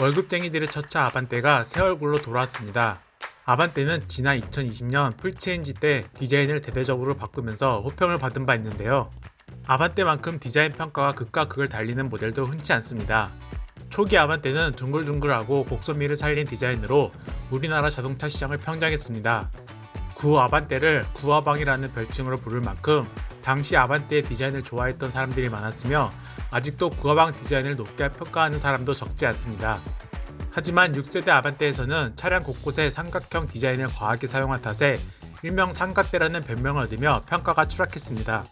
월급쟁이들의 첫차 아반떼가 새 얼굴로 돌아왔습니다. 아반떼는 지난 2020년 풀체인지 때 디자인을 대대적으로 바꾸면서 호평을 받은 바 있는데요. 아반떼만큼 디자인 평가가 극과 극을 달리는 모델도 흔치 않습니다. 초기 아반떼는 둥글둥글하고 곡소미를 살린 디자인으로 우리나라 자동차 시장을 평정했습니다. 구 아반떼를 구아방이라는 별칭으로 부를 만큼 당시 아반떼의 디자인을 좋아했던 사람들이 많았으며 아직도 구아방 디자인을 높게 평가하는 사람도 적지 않습니다. 하지만 6세대 아반떼에서는 차량 곳곳에 삼각형 디자인을 과하게 사용한 탓에 일명 삼각대라는 별명을 얻으며 평가가 추락했습니다.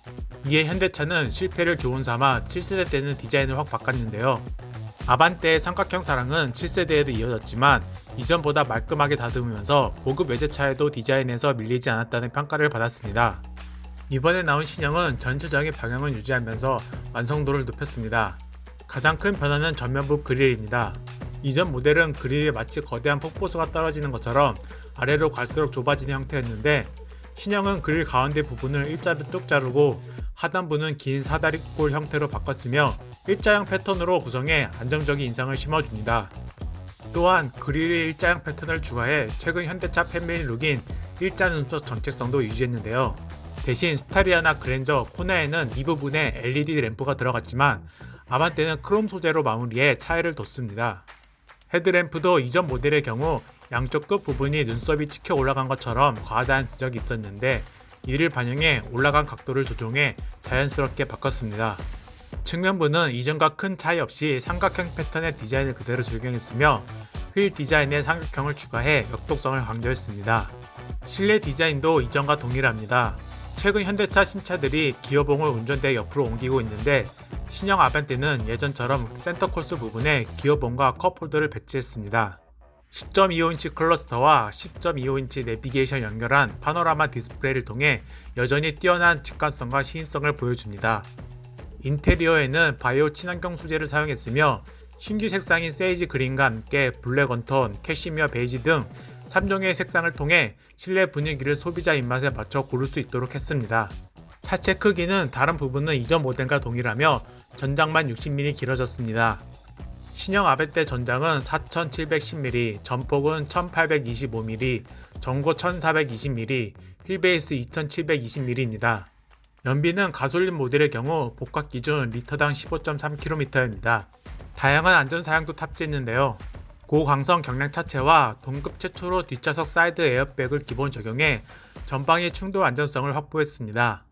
이에 현대차는 실패를 교훈 삼아 7세대 때는 디자인을 확 바꿨는데요. 아반떼의 삼각형 사랑은 7세대에도 이어졌지만 이전보다 말끔하게 다듬으면서 고급 외제차에도 디자인에서 밀리지 않았다는 평가를 받았습니다. 이번에 나온 신형은 전체적인 방향을 유지하면서 완성도를 높였습니다. 가장 큰 변화는 전면부 그릴입니다. 이전 모델은 그릴이 마치 거대한 폭포수가 떨어지는 것처럼 아래로 갈수록 좁아지는 형태였는데 신형은 그릴 가운데 부분을 일자로 뚝 자르고 하단부는 긴 사다리꼴 형태로 바꿨으며 일자형 패턴으로 구성해 안정적인 인상을 심어줍니다. 또한 그릴의 일자형 패턴을 추가해 최근 현대차 패밀리 룩인 일자 눈썹 정체성도 유지했는데요. 대신 스타리아나 그랜저, 코나에는 이 부분에 LED 램프가 들어갔지만 아반떼는 크롬 소재로 마무리해 차이를 뒀습니다. 헤드램프도 이전 모델의 경우 양쪽 끝 부분이 눈썹이 치켜 올라간 것처럼 과다한 지적이 있었는데 이를 반영해 올라간 각도를 조정해 자연스럽게 바꿨습니다. 측면부는 이전과 큰 차이 없이 삼각형 패턴의 디자인을 그대로 적용했으며 휠 디자인에 삼각형을 추가해 역독성을 강조했습니다. 실내 디자인도 이전과 동일합니다. 최근 현대차 신차들이 기어봉을 운전대 옆으로 옮기고 있는데 신형 아반떼는 예전처럼 센터 콜스 부분에 기어봉과 컵홀더를 배치했습니다. 10.25인치 클러스터와 10.25인치 내비게이션 연결한 파노라마 디스플레이를 통해 여전히 뛰어난 직관성과 시인성을 보여줍니다. 인테리어에는 바이오 친환경 소재를 사용했으며 신규 색상인 세이지 그린과 함께 블랙 언톤, 캐시미어 베이지 등 3종의 색상을 통해 실내 분위기를 소비자 입맛에 맞춰 고를 수 있도록 했습니다. 차체 크기는 다른 부분은 이전 모델과 동일하며 전장만 60mm 길어졌습니다. 신형 아베떼 전장은 4710mm, 전폭은 1825mm, 전고 1420mm, 휠베이스 2720mm입니다. 연비는 가솔린 모델의 경우 복각 기준 리터당 15.3km입니다. 다양한 안전 사양도 탑재했는데요. 고강성 경량 차체와 동급 최초로 뒷좌석 사이드 에어백을 기본 적용해 전방의 충돌 안전성을 확보했습니다.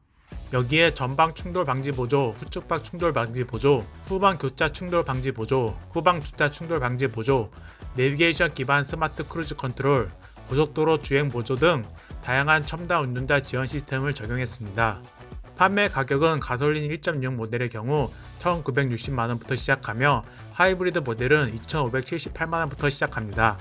여기에 전방 충돌 방지 보조, 후측방 충돌 방지 보조, 후방 교차 충돌 방지 보조, 후방 주차 충돌 방지 보조, 내비게이션 기반 스마트 크루즈 컨트롤, 고속도로 주행 보조 등 다양한 첨단 운전자 지원 시스템을 적용했습니다. 판매 가격은 가솔린 1.6 모델의 경우 1,960만원부터 시작하며 하이브리드 모델은 2,578만원부터 시작합니다.